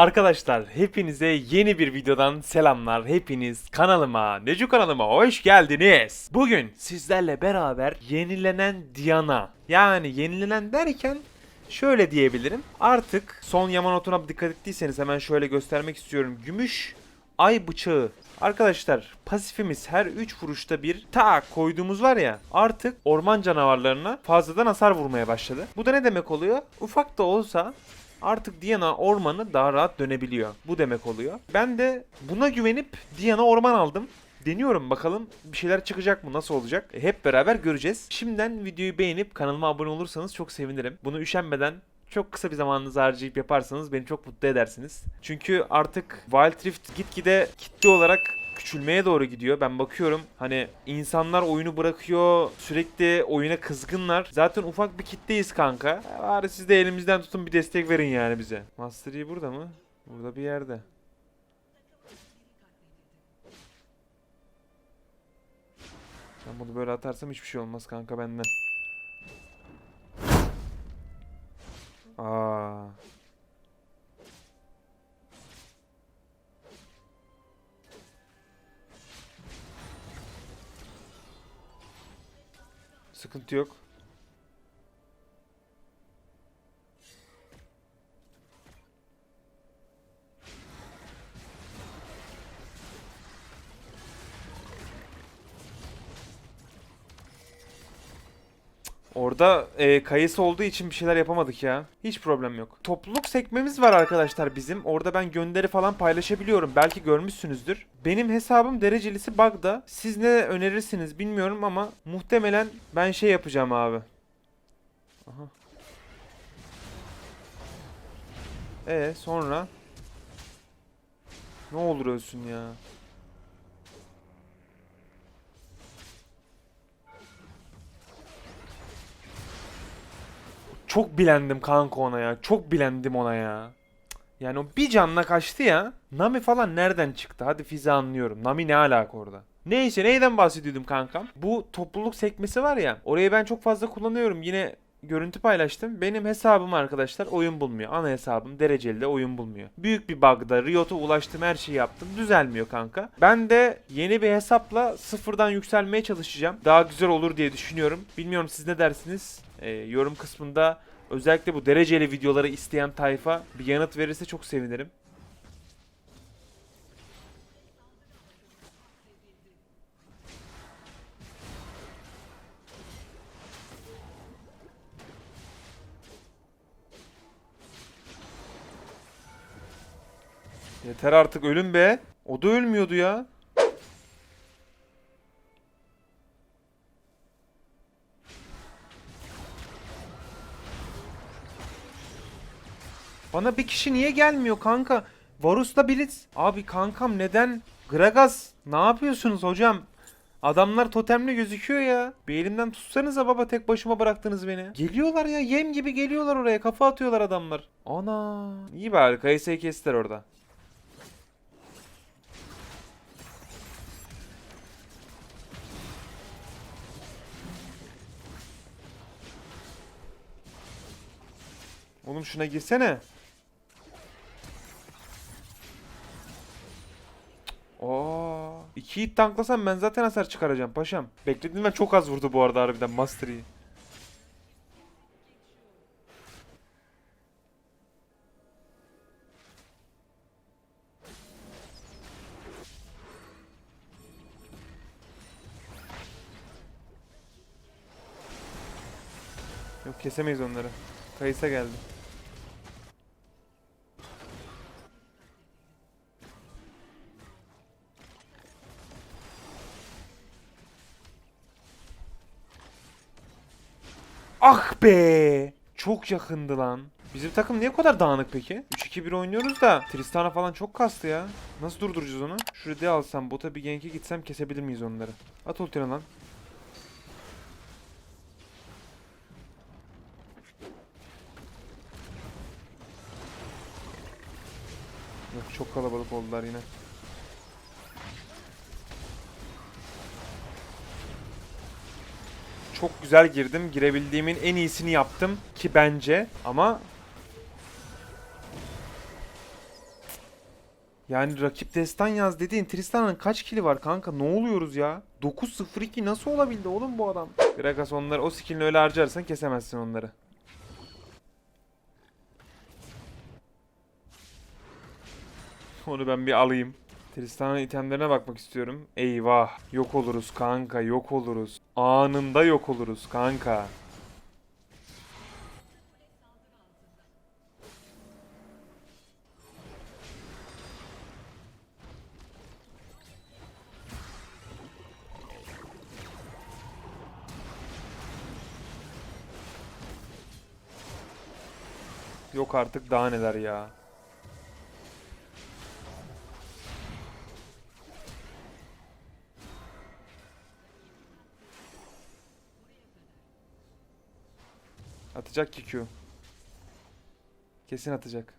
Arkadaşlar hepinize yeni bir videodan selamlar. Hepiniz kanalıma, Necu kanalıma hoş geldiniz. Bugün sizlerle beraber yenilenen Diana. Yani yenilenen derken şöyle diyebilirim. Artık son Yamanot'una dikkat ettiyseniz hemen şöyle göstermek istiyorum. Gümüş ay bıçağı. Arkadaşlar pasifimiz her 3 vuruşta bir tak koyduğumuz var ya artık orman canavarlarına fazladan hasar vurmaya başladı. Bu da ne demek oluyor? Ufak da olsa artık Diana ormanı daha rahat dönebiliyor. Bu demek oluyor. Ben de buna güvenip Diana orman aldım. Deniyorum bakalım bir şeyler çıkacak mı nasıl olacak E, hep beraber göreceğiz. Şimdiden videoyu beğenip kanalıma abone olursanız çok sevinirim. Bunu üşenmeden çok kısa bir zamanınızı harcayıp yaparsanız beni çok mutlu edersiniz. Çünkü artık Wild Rift gitgide kitle olarak küçülmeye doğru gidiyor. Ben bakıyorum hani insanlar oyunu bırakıyor, sürekli oyuna kızgınlar. Zaten ufak bir kitleyiz kanka. E, Bari siz de elimizden tutun bir destek verin yani bize. Master Yi burada mı? Burada bir yerde. Ben bunu böyle atarsam hiçbir şey olmaz kanka benden. Aa. Sıkıntı yok. Orada e, kayısı olduğu için bir şeyler yapamadık ya. Hiç problem yok. Topluluk sekmemiz var arkadaşlar bizim. Orada ben gönderi falan paylaşabiliyorum. Belki görmüşsünüzdür. Benim hesabım derecelisi bug'da. Siz ne önerirsiniz bilmiyorum ama muhtemelen ben şey yapacağım abi. Aha. E sonra ne olur ölsün ya. Çok bilendim kanka ona ya. Çok bilendim ona ya. Yani o bir canla kaçtı ya. Nami falan nereden çıktı? Hadi Fize anlıyorum. Nami ne alaka orada? Neyse neyden bahsediyordum kankam? Bu topluluk sekmesi var ya. Orayı ben çok fazla kullanıyorum. Yine görüntü paylaştım. Benim hesabım arkadaşlar oyun bulmuyor. Ana hesabım dereceli de oyun bulmuyor. Büyük bir bug'da Riot'a ulaştım her şeyi yaptım. Düzelmiyor kanka. Ben de yeni bir hesapla sıfırdan yükselmeye çalışacağım. Daha güzel olur diye düşünüyorum. Bilmiyorum siz ne dersiniz? Ee, yorum kısmında özellikle bu dereceli videoları isteyen tayfa bir yanıt verirse çok sevinirim. Yeter artık ölüm be. O da ölmüyordu ya. Bana bir kişi niye gelmiyor kanka? Varus'la Blitz. Abi kankam neden? Gragas ne yapıyorsunuz hocam? Adamlar totemle gözüküyor ya. Bir elimden tutsanıza baba tek başıma bıraktınız beni. Geliyorlar ya yem gibi geliyorlar oraya kafa atıyorlar adamlar. Ana. İyi bari Kayısı'yı kestiler orada. Oğlum şuna girsene. Oo, iki hit tanklasam ben zaten hasar çıkaracağım paşam. Beklediğimden çok az vurdu bu arada harbiden Master Yi. Yok kesemeyiz onları. Kayısa geldi. Ah be! Çok yakındı lan. Bizim takım niye kadar dağınık peki? 3-2-1 oynuyoruz da Tristana falan çok kastı ya. Nasıl durduracağız onu? Şuraya de alsam bota bir gank'e gitsem kesebilir miyiz onları? At ultini lan. Yok çok kalabalık oldular yine. Çok güzel girdim. Girebildiğimin en iyisini yaptım ki bence ama Yani rakip destan yaz dediğin Tristan'ın kaç kili var kanka? Ne oluyoruz ya? 9-0-2 nasıl olabildi oğlum bu adam? Gragas onları o skillini öyle harcarsan kesemezsin onları. Onu ben bir alayım. Tristan'ın itemlerine bakmak istiyorum. Eyvah. Yok oluruz kanka yok oluruz. Anında yok oluruz kanka. Yok artık daha neler ya. Atacak ki Q. Kesin atacak.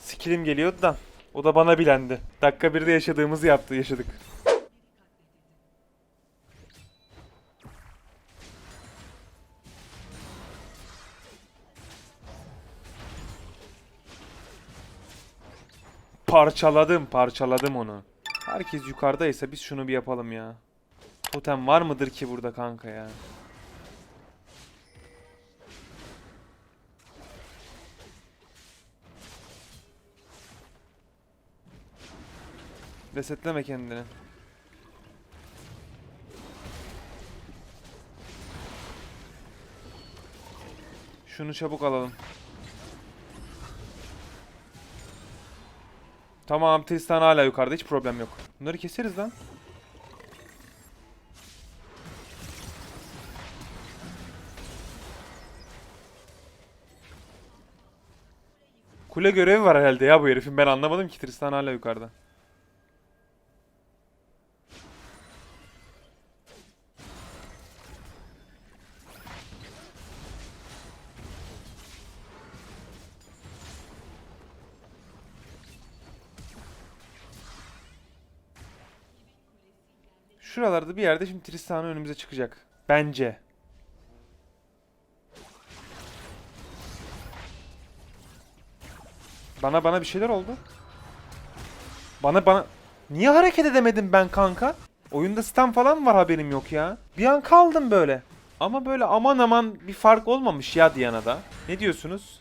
Skillim geliyordu da. O da bana bilendi. Dakika birde yaşadığımızı yaptı, yaşadık. Parçaladım, parçaladım onu. Herkes yukarıdaysa biz şunu bir yapalım ya. Totem var mıdır ki burada kanka ya? Resetleme kendini. Şunu çabuk alalım. Tamam Tristan hala yukarıda hiç problem yok. Bunları keseriz lan. Kule görevi var herhalde ya bu herifin. Ben anlamadım ki Tristan hala yukarıda. Şuralarda bir yerde şimdi Tristana önümüze çıkacak. Bence. Bana bana bir şeyler oldu. Bana bana... Niye hareket edemedim ben kanka? Oyunda stun falan var haberim yok ya. Bir an kaldım böyle. Ama böyle aman aman bir fark olmamış ya Diana'da. Ne diyorsunuz?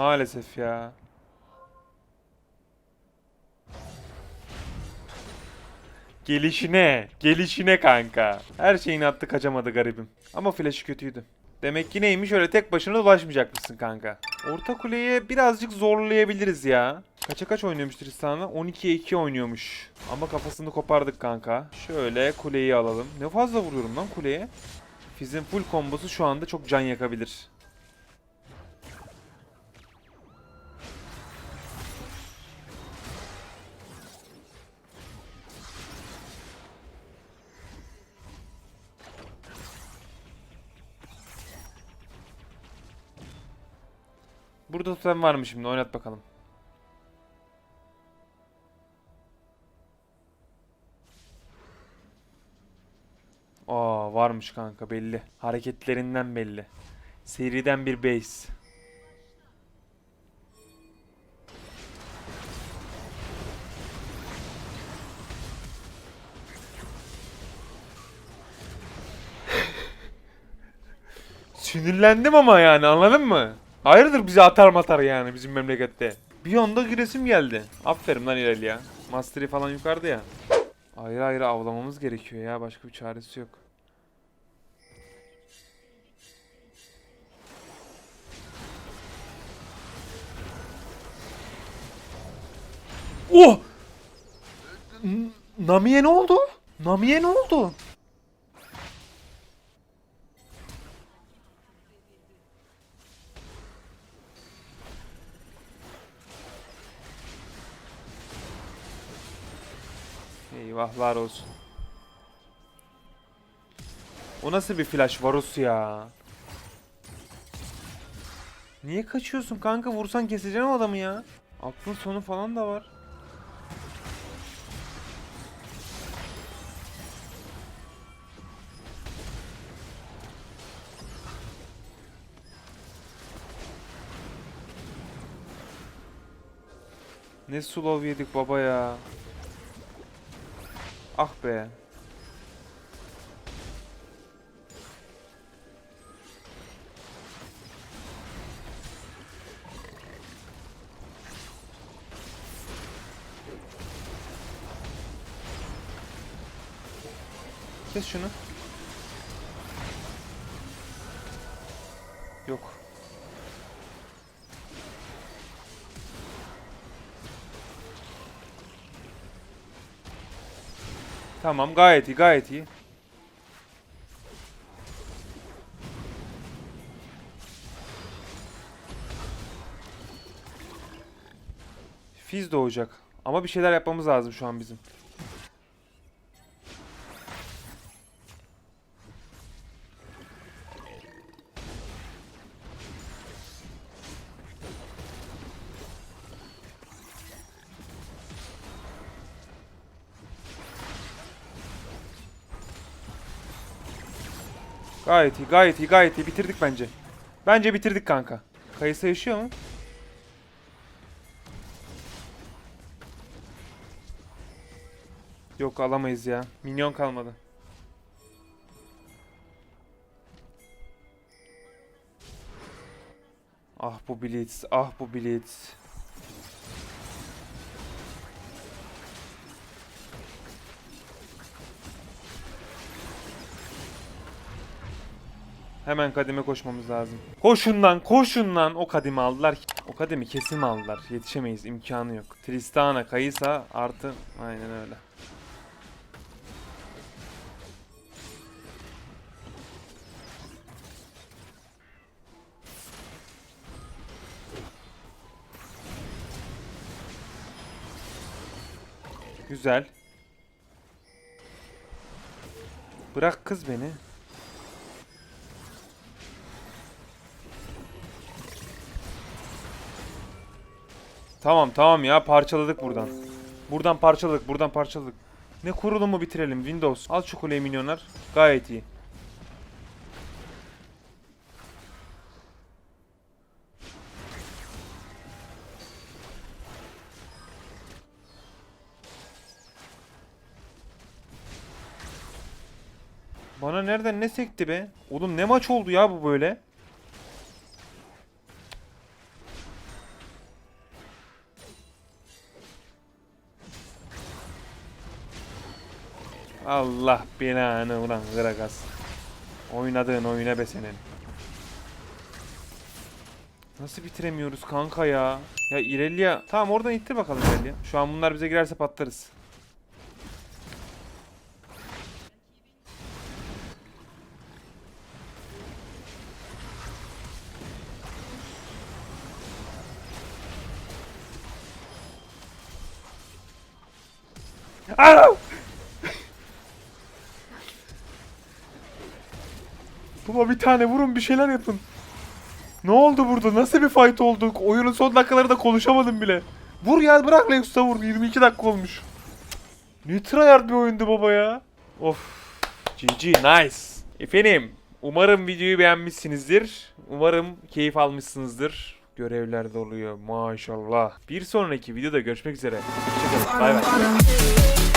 Maalesef ya. Gelişine, gelişine kanka. Her şeyini attı kaçamadı garibim. Ama flash'ı kötüydü. Demek ki neymiş öyle tek başına ulaşmayacakmışsın kanka. Orta kuleye birazcık zorlayabiliriz ya. Kaça kaç oynuyormuş Tristan'a? 12'ye 2 oynuyormuş. Ama kafasını kopardık kanka. Şöyle kuleyi alalım. Ne fazla vuruyorum lan kuleye. Fizz'in full kombosu şu anda çok can yakabilir. Burada totem var mı şimdi? Oynat bakalım. Aa varmış kanka belli. Hareketlerinden belli. Seriden bir base. Sinirlendim ama yani anladın mı? Hayırdır bizi atar matar yani bizim memlekette. Bir anda giresim geldi. Aferin lan İrel ya. Mastery falan yukarıda ya. Ayrı ayrı avlamamız gerekiyor ya. Başka bir çaresi yok. Oh! Nami'ye ne oldu? Nami'ye ne oldu? Eyvahlar olsun. O nasıl bir flash Varus ya? Niye kaçıyorsun kanka? Vursan keseceğim adamı ya. Aklın sonu falan da var. Ne slow yedik baba ya. Ah be. Kes şunu. Tamam gayet iyi gayet iyi. Fiz doğacak. Ama bir şeyler yapmamız lazım şu an bizim. Gayet iyi, gayet iyi, gayet iyi. Bitirdik bence. Bence bitirdik kanka. Kayısı yaşıyor mu? Yok alamayız ya. Minyon kalmadı. Ah bu Blitz, ah bu Blitz. Hemen kadime koşmamız lazım. Koşun lan, koşun lan. O kadimi aldılar. O kadimi kesin aldılar. Yetişemeyiz, imkanı yok. Tristana, Kayısa artı aynen öyle. Güzel. Bırak kız beni. Tamam tamam ya parçaladık buradan. Buradan parçaladık buradan parçaladık. Ne kurulumu bitirelim Windows. Al şu kuleyi. Gayet iyi. Bana nereden ne sekti be? Oğlum ne maç oldu ya bu böyle? Allah belanı ulan Gragas. Oynadığın oyuna be senin. Nasıl bitiremiyoruz kanka ya? Ya Irelia... Tamam oradan ittir bakalım Irelia. Şu an bunlar bize girerse patlarız. Aa! Baba bir tane vurun bir şeyler yapın. Ne oldu burada? Nasıl bir fight olduk? Oyunun son dakikalarında konuşamadım bile. Vur ya bırak Lexus'a vur. 22 dakika olmuş. Ne tryhard bir oyundu baba ya. Of. GG nice. Efendim umarım videoyu beğenmişsinizdir. Umarım keyif almışsınızdır. Görevler doluyor maşallah. Bir sonraki videoda görüşmek üzere. Hoşçakalın. Bay bay.